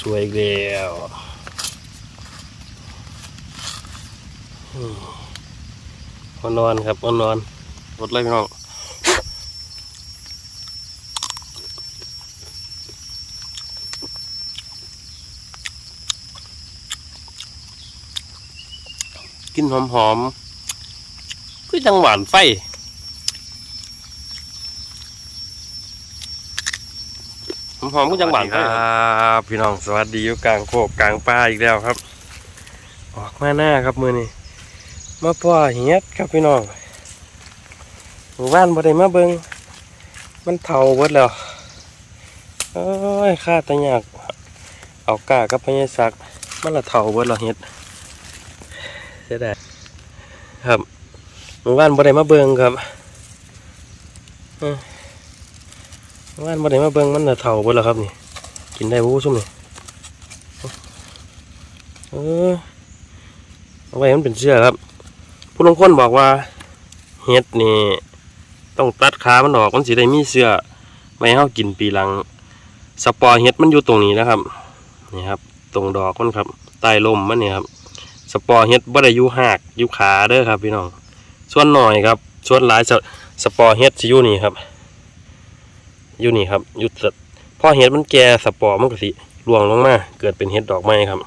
สวยๆอีกแล้วอืมเอานอนครับเอานอนรถเลยพี่น้องกินหอมๆก็จังหวานไฟ หอมๆก็จังหวานครับพี่น้องสวัสดีอยู่กลางโคกกลางป่าอีกแล้วครับ ออกมาหน้าครับมือนี้มาพ่อเฮ็ดครับพี่น้องหมู่บ้านบ่ได้มาเบิงมันเฒ่าเบิดแล้วโอ้ยข้าตะยากเอากากับพญาศักดิ์มันละเฒ่าเบิดแล้วเฮ็ดเสียดายครับหมู่บ้านบ่ได้มาเบิงครับ ว่านบ่ได้มาเบิ่งมันน่ะเฒ่าเบิดแล้วครับนี่ กินได้บ่ผู้ชมนี่เออเอาไว้มันเป็นเชื้อครับ ผู้ลงคนบอกว่าเห็ดนี่ต้องตัดขามันออกมันสิได้มีเชื้อไม่ให้เฮากินปีหลัง สปอร์เห็ดมันอยู่ตรงนี้นะครับนี่ครับ ตรงดอกมันครับใต้ลมมันนี่ครับสปอร์เห็ดบ่ได้อยู่หากอยู่ขาเด้อครับพี่น้องส่วนหน่อยครับส่วนหลายสสปอร์เห็ดสิอยู่นี่ครับ อยู่นี่ครับอยู่สพอเห็ดมันแก่สปอร์มันก็สิร่วงลงมา เกิดเป็นเห็ดดอกไม้ครับ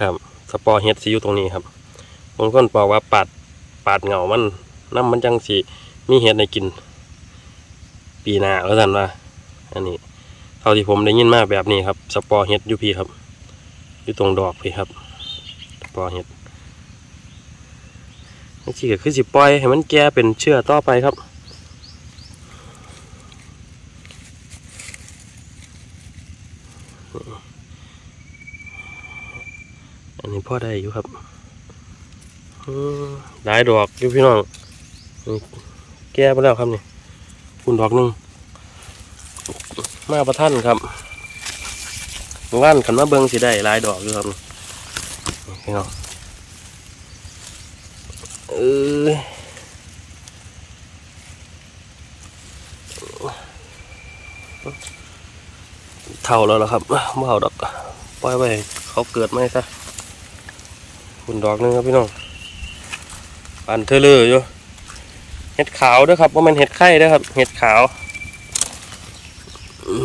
ครับสปอร์เห็ดสิอยู่ตรงนี้ครับบางคนบอกว่าปาดปาดเหงามันน้ำมันจังสิมีเห็ดในกิน ปีหน้าแล้วสันว่าอันนี้เท่าที่ผมได้ยินมาแบบนี้ครับ สปอร์เห็ดอยู่พี่ครับ อยู่ตรงดอกพี่ครับ สปอร์เห็ด นี่สิก็คือสิปล่อยให้มันแก่เป็นเชื้อต่อไปครับอันนี้พ่อได้อยู่ครับหลายดอกอยู่พี่น้องแก่ไปแล้วครับนี่คุณดอกหนึ่งมาประท่านครับว่านขันมาเบิงสิได้หลายดอกอยู่ครับพี่น้อง ออเท่าแล้วล่ะครับไม่เอาดอกปล่อยไปเขาเกิดไหมซะคุณดอกหนึงครับพี่น้องปันเทเลอร์อยู่เห็ดขาวด้วยครับว่ามันเห็ดไข่ด้วยครับ เห็ดขาว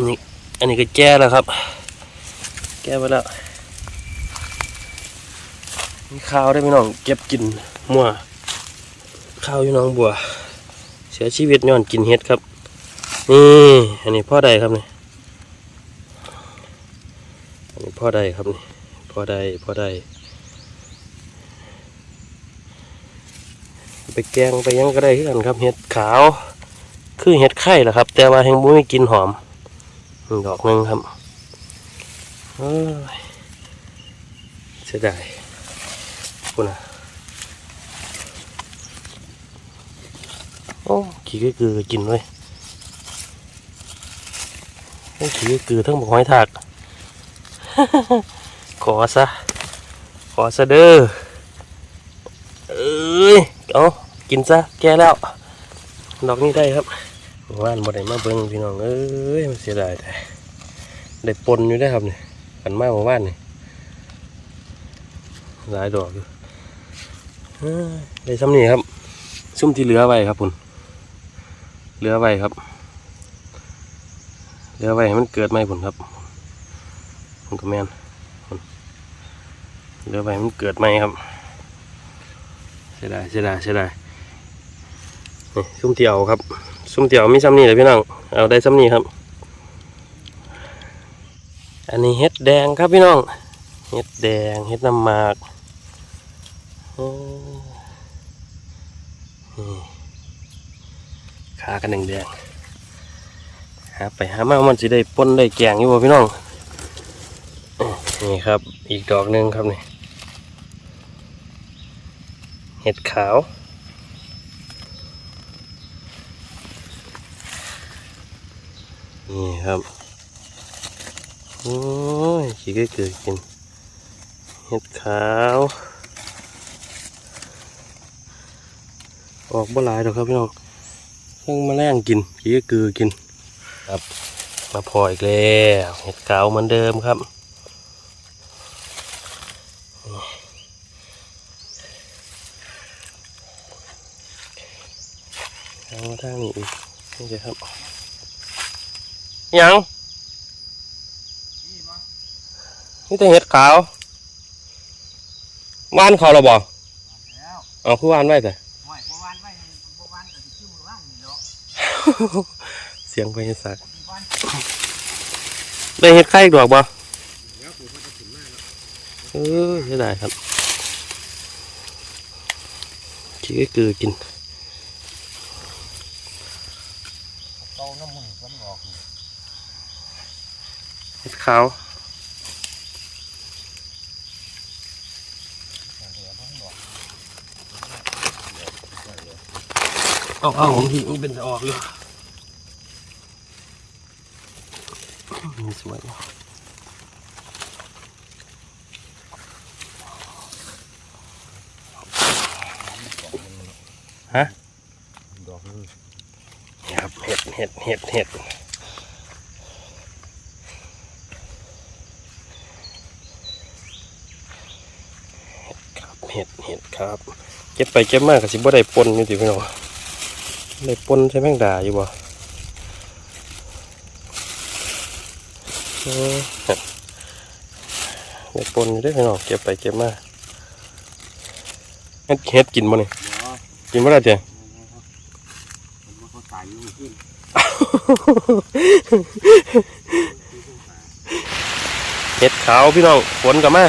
นี่อันนี้ก็แก้แล้วครับ แก้ไปแล้วนี่ขาวได้พี่น้องเก็บกินมั่ว ข้าวอยู่น้องบัว เสียชีวิตย้อนกินเห็ดครับ นี่ อันนี้พ่อใดครับนี่อันนี้พ่อใดครับนี่พ่อใดพ่อใดไปแกงไปยังก็ได้คือกันครับ เห็ดขาว คือเห็ดไข่แหละครับ แต่ว่าแหงบุ้ไม่กินหอมดอกหนึงครับเอ้ยเสียดายคุณนะ โอ้ขี้ก็คือกินเลยโอ้ขี้ก็คือทั้งบอกหอยทาก ขอซะ ขอซะเด้อ เอ้ย เอากินซะ แก่แล้ว ดอกนี้ได้ครับว่านบ่ได้มาเบิ่งพี่น้อง เอ้ยมันเสียดายแต่ได้ปนอยู่ได้ครับเนี่ยกันมากกว่าว่านนี่หลายดอกอยู่เอ้ยได้ซ้ำนี่ครับ ซุ่มที่เหลือไว้ครับคุณ เหลือไว้ครับเหลือไว้ให้มันเกิดไหมผลครับมันก็แม่นพุ่นเหลือไว้ให้มันเกิดไหมครับเสียดายเสียดายเสียดายนี่ซุ่มเตียวครับซุ่มเตียวมีซ้ำนี่เลยพี่น้องเอาได้ซ้ำนี่ครับ อันนี้เห็ดแดงครับพี่น้องเห็ดแดงเห็ดน้ำหมากโอ้นี่ากันแดงๆหาไปหามามันสิได้ป้นได้แกงอยู่บ่พี่น้องนี่ครับอีกดอกหนึ่งครับนี่เห็ดขาวนี่ครับโอ้ยขี้เกิดกินเห็ดขาว ออกบ่หลายดอกครับพี่น้อง เพิ่งมาแรงกินผีกือกิน ครับ มาพออีกแล้วเห็ดเก่าเหมือนเดิมครับเอามาทางนี้อีกนี่เลยครับยังนี่แต่เห็ดขาวว่านเขาเราบอกเอาคือว่านไว้แต่ ห่วยบ่วันไว้บ่วันก็สิชื่อมือว่างนี่เนาะ เสียงไปเห็ดสักบ่วันได้เห็ดไข่ดอกบ่แล้วกูก็จะถึงมาแล้วเออใช่ได้ครับขี้ก็คือกินเตาน้ำมึงมันออกนี่เห็ดขาวเออกอาเอาของที่มันเป็นจะออกอยู่ นี่สวยฮะดอกนี่ครับเห็ดเห็ดเห็ดเห็ดครับเห็ดเห็ดครับ เก็บไปเก็บมากกับสิบ่ได้ปนอยู่ติพี่น้องได้ปนใช่แมงดาอยู่บ่ เออได้ปนอยู่เด้วยพี่น้องเก็บไปเก็บมาเฮ็ดเฮ็ดกินบ่นี่เดี๋ยวกินบ่ได้เจ้ผมว่าเขาตายอยู่ขึ้นเห็ดขาวพี่น้องฝนก็มา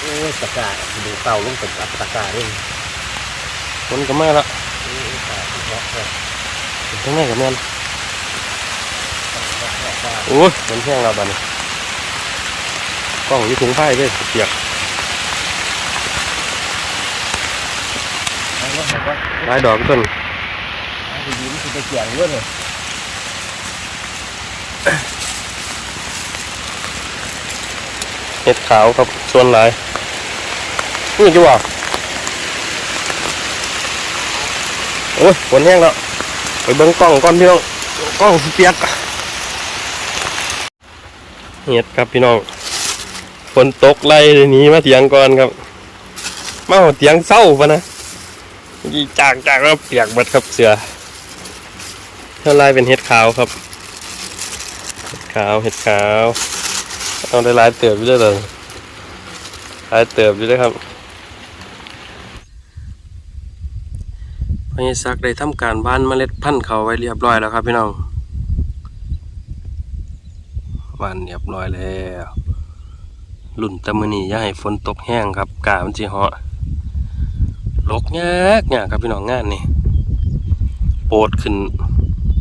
โอ้ยตะกาดูเต่าลงเป็นตะกาเลยฝนก็มาแล้วโอ้ยตายเพราะเพราะทั้งแม่กับแม่นเพราะโอ้ยฝนแห้งแล้วบัดนี้ กล้องอยู่ถุงผ้าเด้อเปียกแล้วก็บอกว่าหลายดอกต้นดีดีมันคือไปเกี่ยงด้วยเลยเห็ดขาวครับส่วนหลายนี่จ้ะว่าโอ้ยฝนแห้งแล้ว ไปเบิ้งกล้องก่อนพี่น้องกล้องสิเปียกเห็ดครับพี่น้อง ฝนตกไล่เลยหนีมาเถียงก่อนครับมาเอาเถียงเศร้าปะนะยี่จากจากแล้วเปียกหมดครับเสือเท่าไรเป็นเห็ดขาวครับเห็ดขาวเห็ดขาวเอาได้ลายเติบอยู่ด้วยเลยหลายเติบอยู่ด้วยครับพญศักได้ทำการบ้านเมล็ดพันธุ์เขาไว้เรียบร้อยแล้วครับพี่น้องบ้านเรียบร้อยแล้ว ลุ่นตะมือนี่อย่าให้ฝนตกแห้งครับกามันสิเหาะลกยากยากครับพี่น้องงานนี่โปดขึ้น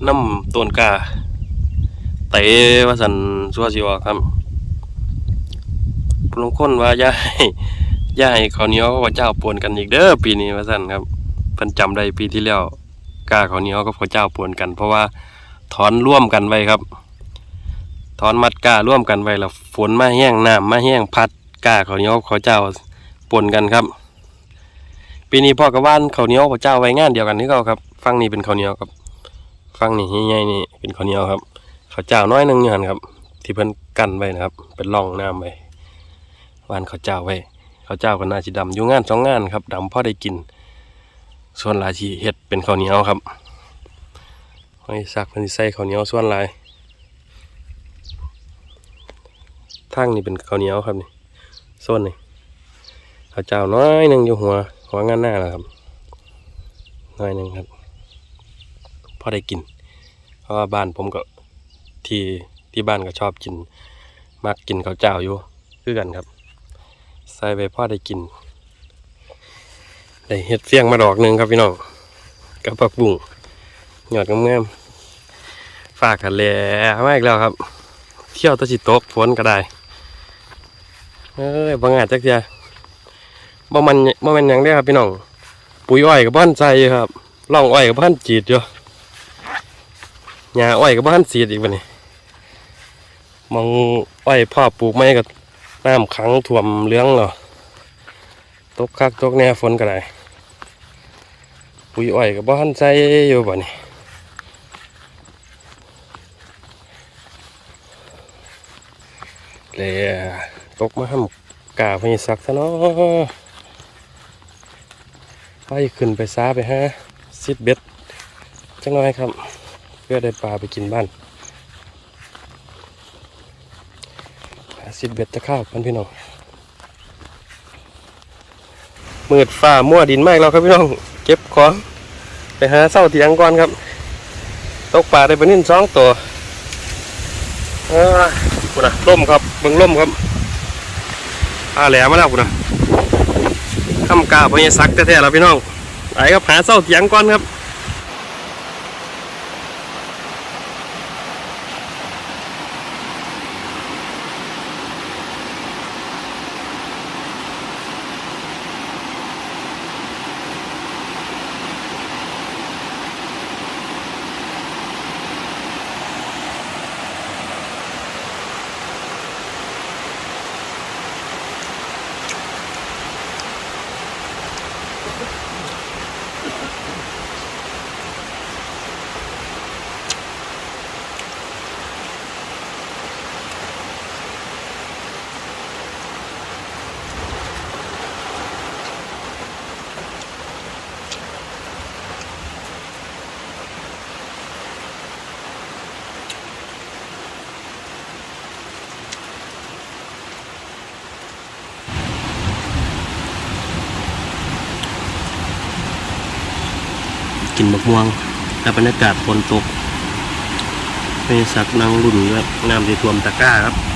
น้ำต้นกาเตะว่าสันสัวสิวครับพลงคนว่าย่าให้ย่าให้ขาเนียวกับข้าเจ้าปวนกันอีกเด้อปีนี้ว่าสันครับเพิ่นจำได้ปีที่แล้วกาขาเนียวกับข้าวเจ้าปวนกัน เพราะว่าถอนร่วมกันไว้ครับ ถอนมัดการ่วมกันไว้แล้วฝนมาแห้งน้ำมาแห้งพัดกาข้าเนียวข้าวเจ้าปนกันครับ ปีนี้พ่อกับว่านข้าเนียวข้าวเจ้าไว้งานเดียวกันนี่ก็ครับฟังนี่เป็นข้าเนียวครับฟังนี่ใหญ่ๆนี่เป็นข้าเนียวครับข้าวเจ้าน้อยหนึงอยู่หันครับ ที่เพิ่นกันไว้นะครับ เป็นร่องน้ำไว้วานข้าวเจ้าไว้ข้าวเจ้าก็น่าสิดำอยู่งานสองงานครับดำพ่อได้กิน ส่วนหลายที่เฮ็ดเป็นข้าเนียวครับหอยสักเพิ่นใส่ข้าเนียวส่วนหลาย ทางนี้เป็นข้าวเหนียวครับนี่ส่วนนี้ข้าวเจ้าน้อยหนึ่งอยู่หัว หัวงานหน้าแล้วครับ น้อยหนึ่งครับ พอได้กิน เพราะว่าบ้านผมก็ที่ที่บ้านก็ชอบกิน มักกินข้าวเจ้าอยู่คือกันครับ ใส่ไปพ่อได้กิน ได้เห็ดเฟี้ยงมาดอกหนึ่งครับพี่น้องกับผักบุ้งหยอดงามๆฝากกันแล้วมาอีกแล้วครับ เที่ยวตะสิตกฝนก็ได้ ยบางอาจจักเทียบ่มันบ่มันยังได้ครับพี่น้อง ปุ๋ยอ้อยกับบ้านใจครับร่องอ้อยกับบ้านจีดอยู่หญ้าอ้อยกับบ้านสีดอีกวันนี้มองอ้อยพ่อปลูกไม้กับน้ำขังท่วมเลื้องเหรอตกคักตกแน่ฝนก็ได้ปุ๋ยอ้อยกับบ้านใส่อยู่บ่นี่เลย ตกมาห้ำกาพญสักซะเนาะไปขึ้นไปซ้าไปฮะซิดเบ็ดจังน้อยครับ เพื่อได้ปลาไปกินบ้านซิดเบ็ดจะข้าวกันพี่น้องมืดฟ้ามั่วดินมากแล้วครับพี่น้อง เก็บของไปหาเศร้าเถียงก่อนครับ ตกปลาได้ปนิ่นสองตัวอ่าคุนะล่มครับเบิ่งล่มครับ อาแหลมมาแล้วกูนะข้ามกาพญสักแท้ๆแล้วพี่น้องไปครับหาเศร้าเสียงก่อนครับ ม่วงและบรรยากาศฝนตกพญสักนางรุ่นครับน้ำที่ท่วมตะกร้าครับ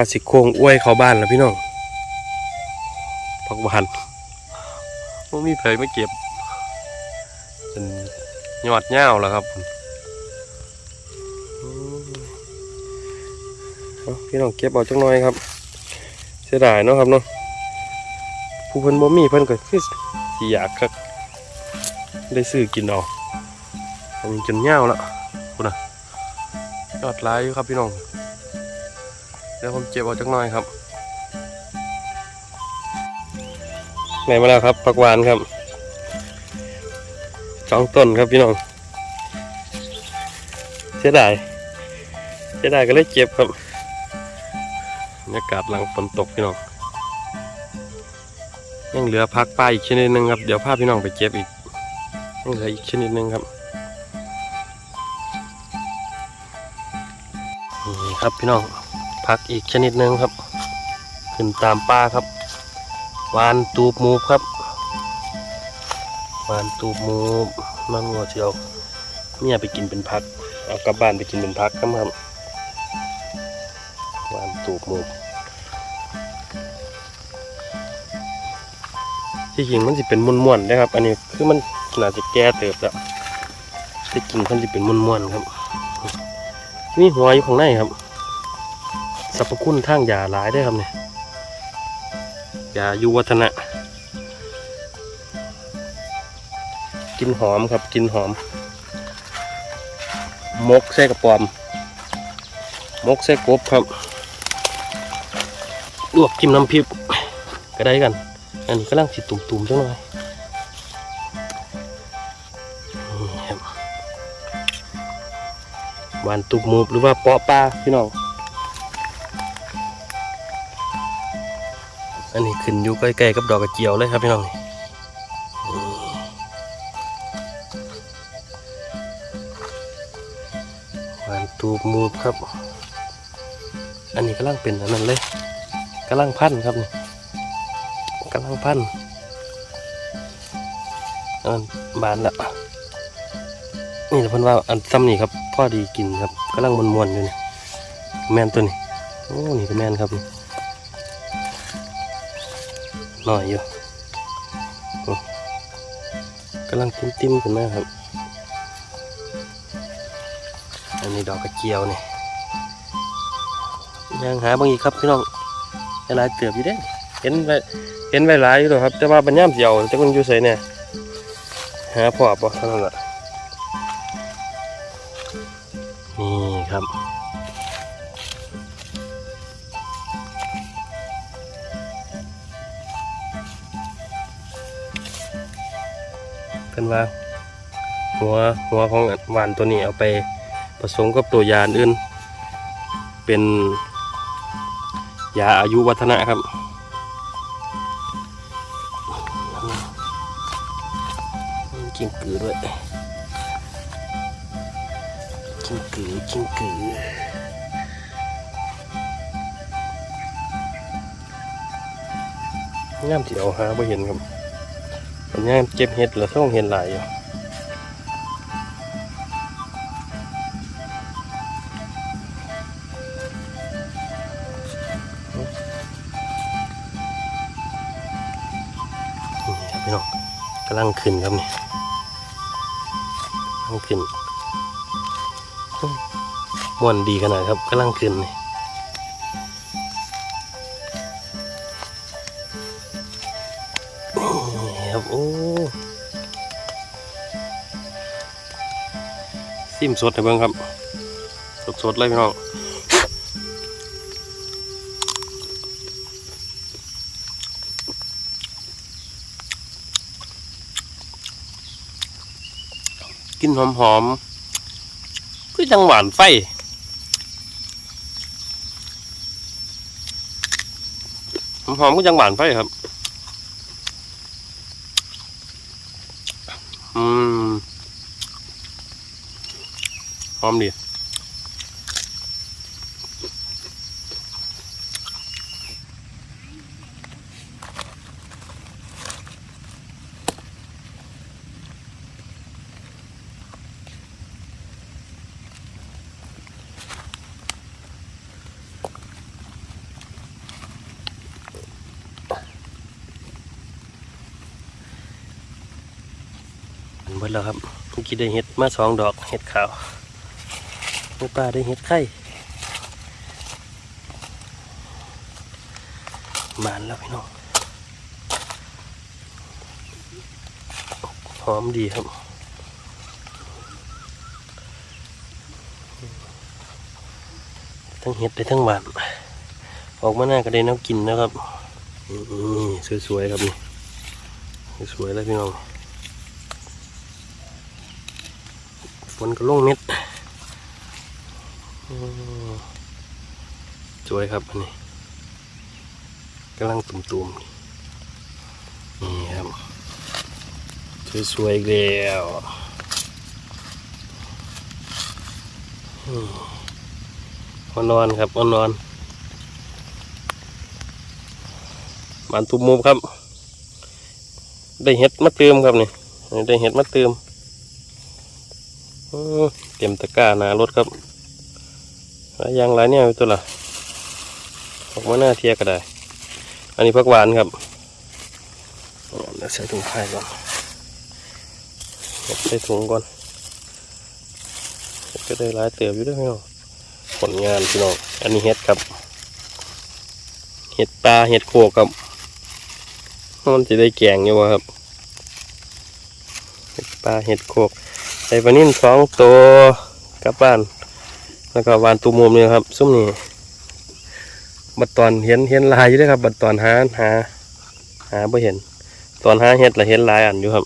ว่าสิโค้งอ้วยเข้าบ้านแล้วพี่น้องพักบานไม่มีไผยมาเก็บจนยอดเง่าแล้วครับพี่น้องเก็บเอาจังน่อยครับ เสียดายเนาะครับเนาะผู้เพิ่นบ่มีเพิ่นก็คือสิอยากครับได้ซื้อกินเอาอันนี้จนเง่าแล้วคุณนะยอดหลายอยู่ครับพี่น้อง เดี๋ยวผมเก็บเอาจักหน่อยครับไหนมาแล้วครับผักหวานครับสองต้นครับพี่น้องเสียดายเสียดายก็เลยเก็บครับบรรยากาศหลังฝนตกพี่น้องยังเหลือพักปลาอีกชนิดหนึ่งครับเดี๋ยวพาพี่น้องไปเก็บอีกยังเหลืออีกชนิดหนึ่งครับนี่ครับพี่น้อง ผักอีกชนิดหนึ่งครับ ขึ้นตามป้าครับวานตูบมูครับวานตูบมูมันงัวเชียวเมียไปกินเป็นพักเอากลับบ้านไปกินเป็นพักครับครับวานตูบมูที่จริงมันจะเป็นม้วนๆนะครับ อันนี้คือมันน่าจะแก่เติบแล้วที่จริงมันจะเป็นม้วนๆครับมีหัวอยู่ข้างในครับ สรรพคุณทางยาหลายได้ครับเนี่ยยายุวัฒนะ กินหอมครับกินหอม มกใส่กระป๋อม มกใส่กบครับลวกจิ้มน้ำพริกก็ได้กัน อันนี้กำลังสิตุ่มๆจังหน่อยหวานตุกมูบหรือว่าเปาะปลาพี่น้อง นนี้ขึ้นอยู่ใกล้ๆกับดอกกระเจียวเลยครับพี่น้องนี่หวานตูบมูบครับ อันนี้กำลังเป็นอันนั้นเลยกำลังพันครับนี่กำลังพันอันบานละนี่เพิ่นว่าอันซ้ำนี่ครับพ่อดีกินครับกำลังมวนๆอยู่นี่แม่นตัวนี้โอ้นี่ก็แม่นครับนี่ หน่อยอยู่กำลังติ้มๆขึ้นมาครับ อันนี้ดอกกระเจียวนี่ยังหาบางอีกครับพี่น้องหลายเติบอยู่เด้เห็นไปเห็นไว้หลายอยู่หรอกครับ แต่ว่าบรรยามเสียวแต่คนอยู่ใส่เนี่ยหาพอบ่เท่านั้นแหละนี่ครับ เป็นว่า หัวหัวของหวานตัวนี้เอาไปผสมกับตัวยาอื่น เป็นยาอายุวัฒนะครับกิ้งกือด้วยกิ้งกือกิ้งกือง่ามที่เอาหาไ่เห็นครับ เป็นงามเก็บเห็ดแล้วต้องเห็นหลายอยู่นี่พี่น้องกำลังขึ้นครับนี่กำลังขึ้นมม่วนดีขนาดครับกำลังขึ้นนี่ ครับ โอ้ซิมสดให้เบิ่งครับ สดๆเลยพี่น้องกินหอมหอมๆคือจังหวานไฟหอมหอมก็จังหวานไฟครับ หอมดีอันเบิดแล้วครับเมื่อกี้ได้เห็ดมาสองดอกเห็ดขาว เมื่อปลาได้เห็ดไข่บานแล้วพี่น้องหอมดีครับทั้งเห็ดได้ทั้งหวานออกมาหน้าก็ได้น้ำกินนะครับนี่สวยๆครับนี่สวยๆแล้วพี่น้องฝนก็ลงเม็ดอืม สวยครับอันนี้กำลังตุ่มๆนี่ครับสวยๆอีกแล้วอืมานอนครับมานอนบานตุ่มมุมครับ ได้เห็ดมาเติมครับนี่ได้เห็ดมาเติมเตรียมตะกร้าหนารถครับหลายอยางหลายเนี่ยตัวละ ออกมาหน้าเทียก็ได้ อันนี้ผักหวานครับเอาเดี๋ยวใส่ถุงไข่ก่อนใส่ถุงก่อน ก็ได้หลายเติบอยู่ด้วยพี่น้องผลงานพี่น้อง อันนี้เห็ดครับ เห็ดปลาเห็ดโขกครับ มันจะได้แกงอยู่วะครับ เห็ดปลาเห็ดโขกใส่ปลานิ่มสองตัวกลับบ้าน แล้วก็วานตูมุมเนี่ยครับ ซุ้มนี่ บัดตอนเห็นเห็นลายอยู่เด้วยครับ บัดตอนหาหาหาไม่เห็น ตอนหาเห็ดละเห็นลายอันอยู่ครับ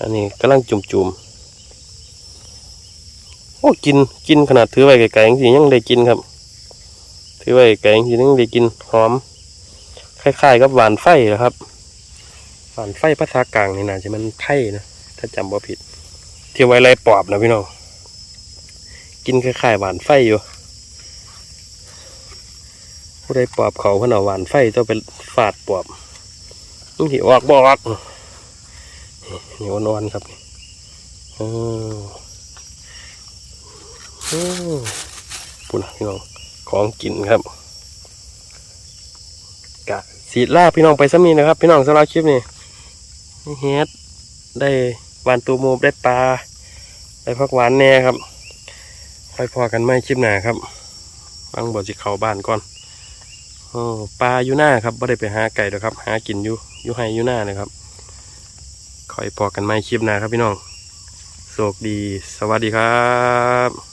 อันนี้กำลังจุ่มจุ่มโอ้กินกินขนาดถือไว้ไกลๆจริงยังได้กินครับ ถือไว้ไกลๆจริงยังได้กินหอมคล้ายๆกับหวานไฟนะครับหวานไฟภาษากลางนี่นะจะมันไผ่นะถ้าจำบ่ผิดเที่ยวไว้ไรปอบนะพี่น้องกินคล้ายๆหวานไฟอยู่ ผู้ใดปอบเขาพนาหวานไฟเจ้าเป็นฟาดปอบนี่ออกบอกนี่อ่อนครับโอ้โอ้ปุ่นนะพี่น้องของกินครับกะสีล่าพี่น้องไปซ้ำนี้นะครับ พี่น้องสำหรับคลิปนี้นี่เฮ็ดได้หวานตูโมได้ปลาได้พักหวานแน่ครับไปพอกันไม่คลิปหนาครับบางบ่สิเข้าบ้านก่อน โอ้ปลาอยู่หน้าครับไม่ได้ไปหาไก่หรอกครับ หากินอยู่อยู่ให้อยู่หน้าเลยครับคอยพอกันไม่คลิปหน้าครับพี่น้องโชคดี สวัสดีครับ